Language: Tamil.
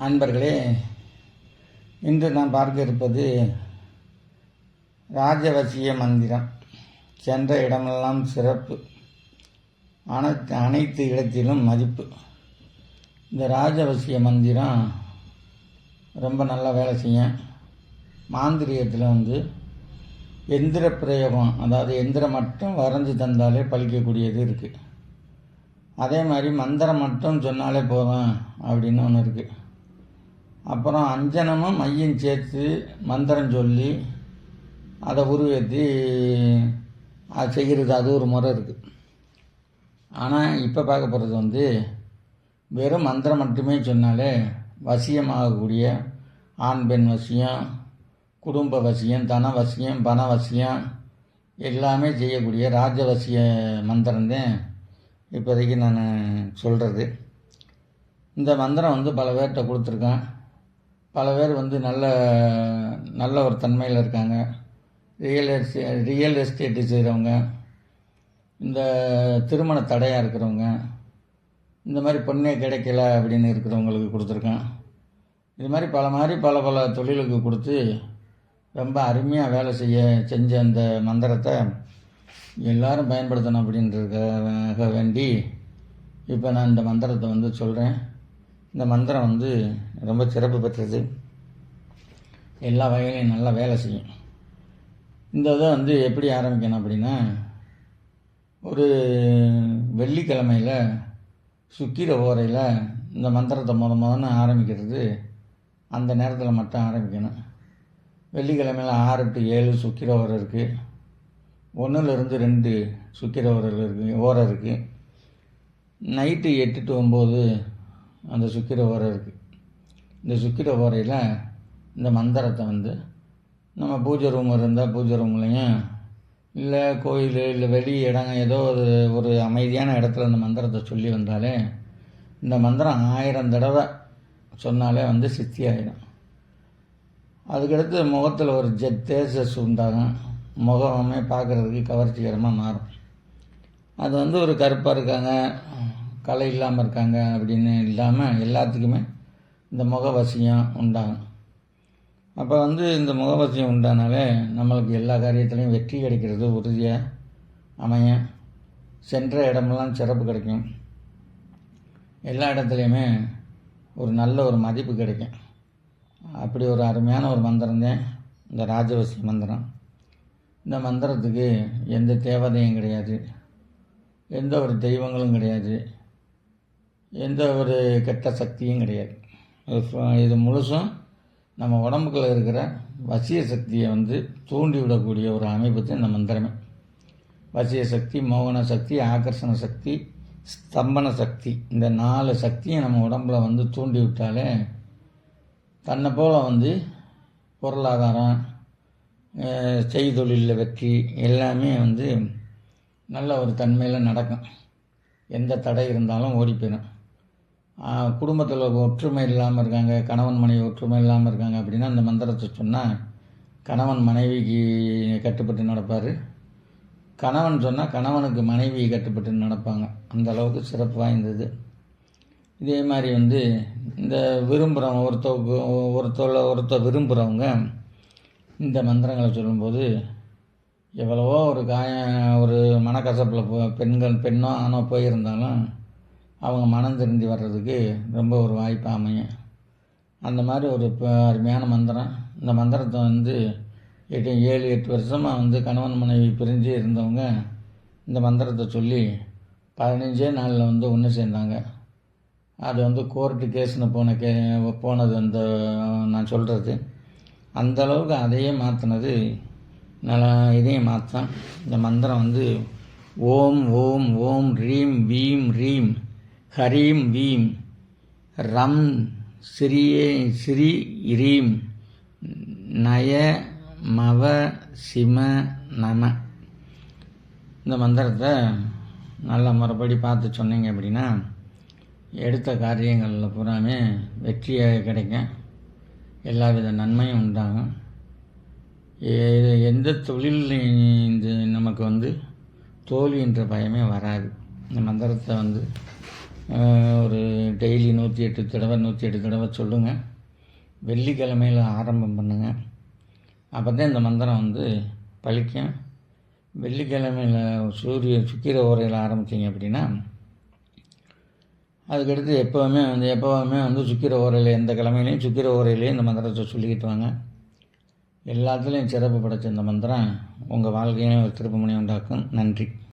அன்பர்களே இன்று நாம் பார்க்க இருப்பது ராஜவசிய மந்திரம். சென்ற இடமெல்லாம் சிறப்பு. அனைத்து அனைத்து இடத்திலும் மதிப்பு. இந்த ராஜவசிய மந்திரம் ரொம்ப நல்லா வேலை செய்யும். மாந்திரியத்தில் வந்து எந்திர பிரயோகம் அதாவது எந்திரம் மட்டும் வரைஞ்சி தந்தாலே பழிக்கக்கூடியது இருக்குது அதே மாதிரி மந்திரம் மட்டும் சொன்னாலே போதும் அப்படின்னு ஒன்று இருக்குது அப்புறம் அஞ்சனமும் மையம் சேர்த்து மந்திரம் சொல்லி அதை உருவேற்றி அது செய்கிறது அது ஒரு முறை இருக்குது ஆனால் இப்போ பார்க்க போகிறது வந்து வெறும் மந்திரம் மட்டுமே சொன்னாலே வசியமாகக்கூடிய ஆண் பெண் வசியம் குடும்ப வசியம் தன வசியம் பண வசியம் எல்லாமே செய்யக்கூடிய ராஜவசிய மந்திரம்தான் இப்போதைக்கு நான் சொல்கிறது இந்த மந்திரம் வந்து பல பேர்கிட்ட கொடுத்துருக்கேன். பல பேர் வந்து நல்ல நல்ல ஒரு தன்மையில் இருக்காங்க. ரியல் எஸ்டே ரியல் எஸ்டேட்டு செய்கிறவங்க இந்த திருமண தடையாக இருக்கிறவங்க இந்த மாதிரி பொண்ணே கிடைக்கல அப்படின்னு இருக்கிறவங்களுக்கு கொடுத்துருக்கேன். இது மாதிரி பல மாதிரி பல பல தொழிலுக்கு கொடுத்து ரொம்ப அருமையாக வேலை செய்ய செஞ்ச அந்த மந்திரத்தை எல்லாரும் பயன்படுத்தணும் அப்படின்றதுக்காக வேண்டி இப்போ நான் இந்த மந்திரத்தை வந்து சொல்கிறேன் இந்த மந்திரம் வந்து ரொம்ப சிறப்பு பெற்றது. எல்லா வகையிலையும் நல்லா வேலை செய்யும். இந்த இதை வந்து எப்படி ஆரம்பிக்கணும் அப்படின்னா ஒரு வெள்ளிக்கிழமையில் சுக்கிர ஓரையில் இந்த மந்திரத்தை முத முதன்னு ஆரம்பிக்கிறது அந்த நேரத்தில் மட்டும் ஆரம்பிக்கணும். வெள்ளிக்கிழமையில் ஆறு டு ஏழு சுக்கிர ஓரம் இருக்குது ஒன்றுலேருந்து ரெண்டு சுக்கிர ஓரம் இருக்குது ஓரம் இருக்குது நைட்டு எட்டு டு ஒம்பது அந்த சுக்கிர ஓரை இருக்குது இந்த சுக்கிர ஓரையில் இந்த மந்திரத்தை வந்து நம்ம பூஜை ரூம் இருந்தால் பூஜை ரூம்லையும் இல்லை கோயில் இல்லை வெளி இடங்க ஏதோ ஒரு ஒரு அமைதியான இடத்துல இந்த மந்திரத்தை சொல்லி வந்தாலே இந்த மந்திரம் ஆயிரம் தடவை சொன்னாலே வந்து சித்தி ஆகிடும் அதுக்கடுத்து முகத்தில் ஒரு ஜெ தேஜஸ் உண்டாகும். முகமே பார்க்குறதுக்கு கவர்ச்சிகரமாக மாறும். அது வந்து ஒரு கருப்பாக இருக்காங்க. கலை இல்லாமல் இருக்காங்க அப்படின்னு இல்லாமல் எல்லாத்துக்குமே இந்த முகவசியம் உண்டாகும். அப்போ வந்து இந்த முகவசியம் உண்டானாலே நம்மளுக்கு எல்லா காரியத்துலேயும் வெற்றி கிடைக்கிறது உறுதியாக அமைய. சென்ற இடமெல்லாம் சிறப்பு கிடைக்கும். எல்லா இடத்துலையுமே ஒரு நல்ல ஒரு மதிப்பு கிடைக்கும். அப்படி ஒரு அருமையான ஒரு மந்திரம் தான் இந்த ராஜவசிய மந்திரம். இந்த மந்திரத்துக்கு எந்த தேவதையும் கிடையாது. எந்த ஒரு தெய்வங்களும் கிடையாது. எந்த ஒரு கெட்ட சக்தியும் கிடையாது. இது முழுசும் நம்ம உடம்புக்குள்ள இருக்கிற வசிய சக்தியை வந்து தூண்டி விடக்கூடிய ஒரு அமைப்பு தான் இந்த மந்திரமே. வசிய சக்தி மோகன சக்தி ஆகர்ஷண சக்தி ஸ்தம்பன சக்தி. இந்த நாலு சக்தியை நம்ம உடம்புல வந்து தூண்டி விட்டாலே தன்னை போல் வந்து பொருளாதாரம் செய்தொழிலில் வெற்றி எல்லாமே வந்து நல்ல ஒரு தன்மையில் நடக்கும். எந்த தடை இருந்தாலும் ஓடி போயிடும் குடும்பத்தில் ஒற்றுமை இல்லாமல் இருக்காங்க கணவன் மனைவி ஒற்றுமை இல்லாமல் இருக்காங்க அப்படின்னா அந்த மந்திரத்தை சொன்னால் கணவன் மனைவிக்கு கட்டுப்பட்டு நடப்பார். கணவன் சொன்னால் கணவனுக்கு மனைவி கட்டுப்பட்டு நடப்பாங்க. அந்த அளவுக்கு சிறப்பு வாய்ந்தது. இதே மாதிரி வந்து இந்த விரும்புகிறவங்க ஒருத்தவுக்கு ஒருத்தர் ஒருத்தர் விரும்புகிறவங்க இந்த மந்திரங்களை சொல்லும்போது எவ்வளவோ ஒரு காயம் ஒரு மனக்கசப்பில் போ பெண்கள் பெண்ணோ ஆணோ போயிருந்தாலும் அவங்க மனம் திருந்தி வர்றதுக்கு ரொம்ப ஒரு வாய்ப்பாக அமையும். அந்த மாதிரி ஒரு அருமையான மந்திரம். இந்த மந்திரத்தை வந்து எட்டு ஏழு எட்டு வருஷமாக வந்து கணவன் மனைவி பிரிஞ்சு இருந்தவங்க இந்த மந்திரத்தை சொல்லி பதினஞ்சே நாளில் வந்து ஒன்று சேர்ந்தாங்க. அது வந்து கோர்ட்டு கேஸ்னு போன கே போனது அந்த நான் சொல்கிறது அந்தளவுக்கு அதையே மாற்றினது நல்லா இதையும் மாற்றான் இந்த மந்திரம் வந்து ஓம் ஓம் ஓம் ரீம் வீம் ரீம் ஹரீம் வீம் ரம் சிறியே ஸ்ரீ இரீம் நய மவ சிம நம. இந்த மந்திரத்தை நல்ல முறைப்படி பார்த்து சொன்னீங்க அப்படின்னா எடுத்த காரியங்களில் பூராமே வெற்றியாக கிடைக்கும் எல்லா வித நன்மையும் உண்டாகும். எந்த தொழில் இந்த நமக்கு வந்து தோல்வின்ற பயமே வராது. இந்த மந்திரத்தை வந்து ஒரு டெய்லி நூற்றி எட்டு தடவை நூற்றி எட்டு தடவை சொல்லுங்கள் வெள்ளிக்கிழமையில் ஆரம்பம் பண்ணுங்கள் அப்போ தான் இந்த மந்திரம் வந்து பழிக்கும். வெள்ளிக்கிழமையில் சூரிய சுக்கிர ஓரையில் ஆரம்பித்தீங்க அப்படின்னா அதுக்கடுத்து எப்போவுமே வந்து எப்போவுமே வந்து சுக்கிர ஓரையில் எந்த கிழமையிலையும் சுக்கிர ஓரையிலையும் இந்த மந்திரத்தை சொல்லிக்கிட்டு வாங்க. எல்லாத்துலேயும் சிறப்பு படைச்ச இந்த மந்திரம் உங்கள் வாழ்க்கையிலும் ஒரு திருப்புமுனை உண்டாக்கும். நன்றி.